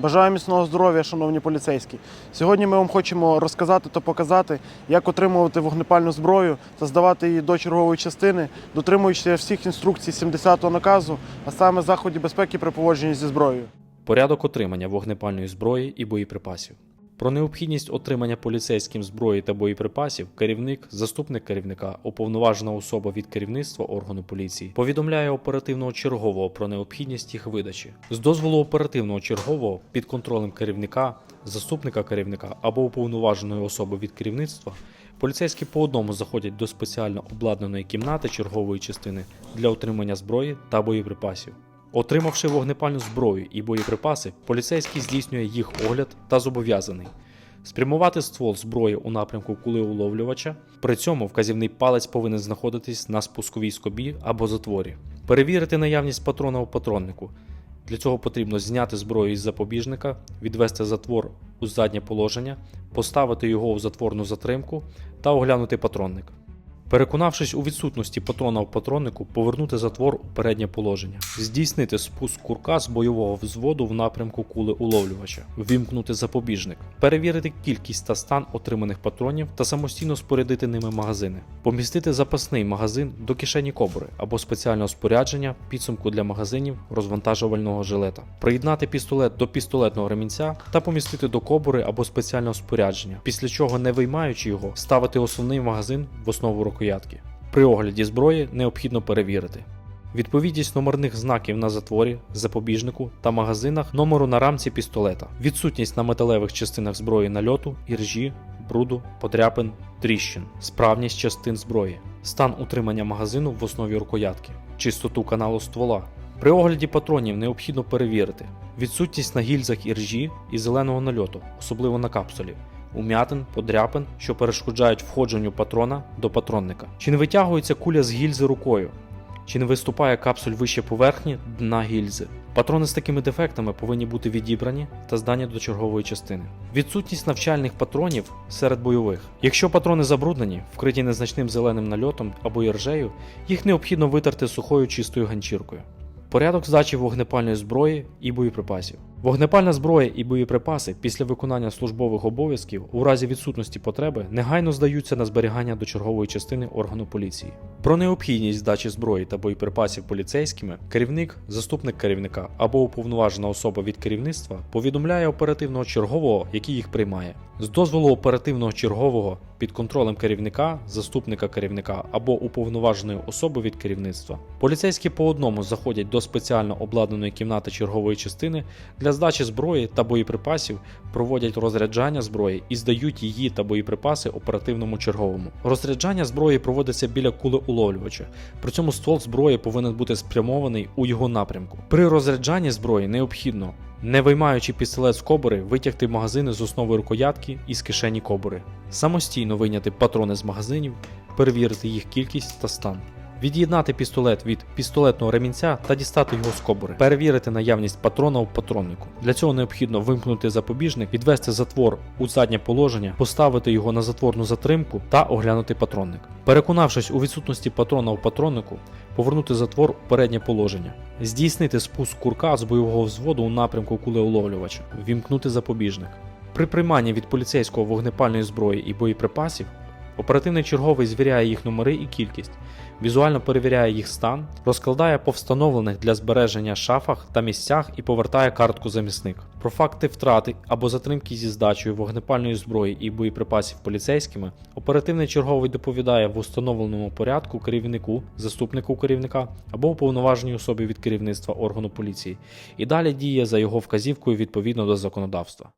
Бажаю міцного здоров'я, шановні поліцейські. Сьогодні ми вам хочемо розказати та показати, як отримувати вогнепальну зброю та здавати її до чергової частини, дотримуючись всіх інструкцій 70-го наказу, а саме заходів безпеки при поводженні зі зброєю. Порядок отримання вогнепальної зброї і боєприпасів. Про необхідність отримання поліцейським зброї та боєприпасів керівник, заступник керівника, уповноважена особа від керівництва органу поліції повідомляє оперативного чергового про необхідність їх видачі. З дозволу оперативного чергового під контролем керівника, заступника керівника або уповноваженої особи від керівництва. Поліцейські по одному заходять до спеціально обладнаної кімнати чергової частини для отримання зброї та боєприпасів. Отримавши вогнепальну зброю і боєприпаси, поліцейський здійснює їх огляд та зобов'язаний спрямувати ствол зброї у напрямку кулеуловлювача. При цьому вказівний палець повинен знаходитись на спусковій скобі або затворі. Перевірити наявність патрона у патроннику. Для цього потрібно зняти зброю із запобіжника, відвести затвор у заднє положення, поставити його у затворну затримку та оглянути патронник. Переконавшись у відсутності патрона в патроннику, повернути затвор у переднє положення, здійснити спуск курка з бойового взводу в напрямку кули уловлювача, ввімкнути запобіжник, перевірити кількість та стан отриманих патронів та самостійно спорядити ними магазини, помістити запасний магазин до кишені кобури або спеціального спорядження, підсумку для магазинів розвантажувального жилета, приєднати пістолет до пістолетного ремінця та помістити до кобури або спеціального спорядження, після чого, не виймаючи його, ставити основний магазин в основу рукоятки. При огляді зброї необхідно перевірити. Відповідність номерних знаків на затворі, запобіжнику та магазинах номеру на рамці пістолета, відсутність на металевих частинах зброї нальоту, іржі, бруду, подряпин, тріщин, справність частин зброї, стан утримання магазину в основі рукоятки, чистоту каналу ствола. При огляді патронів необхідно перевірити відсутність на гільзах іржі і зеленого нальоту, особливо на капсулі, ум'ятин, подряпин, що перешкоджають входженню патрона до патронника. Чи не витягується куля з гільзи рукою? Чи не виступає капсуль вище поверхні дна гільзи? Патрони з такими дефектами повинні бути відібрані та здані до чергової частини. Відсутність навчальних патронів серед бойових. Якщо патрони забруднені, вкриті незначним зеленим нальотом або іржею, їх необхідно витерти сухою чистою ганчіркою. Порядок здачі вогнепальної зброї і боєприпасів. Вогнепальна зброя і боєприпаси після виконання службових обов'язків у разі відсутності потреби негайно здаються на зберігання до чергової частини органу поліції. Про необхідність здачі зброї та боєприпасів поліцейськими керівник, заступник керівника або уповноважена особа від керівництва повідомляє оперативного чергового, який їх приймає. З дозволу оперативного чергового під контролем керівника, заступника керівника або уповноваженої особи від керівництва. Поліцейські по одному заходять до спеціально обладнаної кімнати чергової частини для здачі зброї та боєприпасів, проводять розряджання зброї і здають її та боєприпаси оперативному черговому. Розряджання зброї проводиться біля кулеуловлювача. При цьому ствол зброї повинен бути спрямований у його напрямку. При розряджанні зброї необхідно не виймаючи пістолет з кобури, витягти магазини з основи рукоятки і з кишені кобури, самостійно вийняти патрони з магазинів, перевірити їх кількість та стан. Від'єднати пістолет від пістолетного ремінця та дістати його з кобури, перевірити наявність патрона у патроннику. Для цього необхідно вимкнути запобіжник, відвести затвор у заднє положення, поставити його на затворну затримку та оглянути патронник. Переконавшись у відсутності патрона у патроннику, повернути затвор у переднє положення, здійснити спуск курка з бойового взводу у напрямку кулеуловлювача, вімкнути запобіжник. При прийманні від поліцейського вогнепальної зброї і боєприпасів Оперативний черговий звіряє їх номери і кількість, візуально перевіряє їх стан, розкладає по встановлених для збереження шафах та місцях і повертає картку замісник. Про факти втрати або затримки зі здачею вогнепальної зброї і боєприпасів поліцейськими оперативний черговий доповідає в установленому порядку керівнику, заступнику керівника або уповноваженій особі від керівництва органу поліції і далі діє за його вказівкою відповідно до законодавства.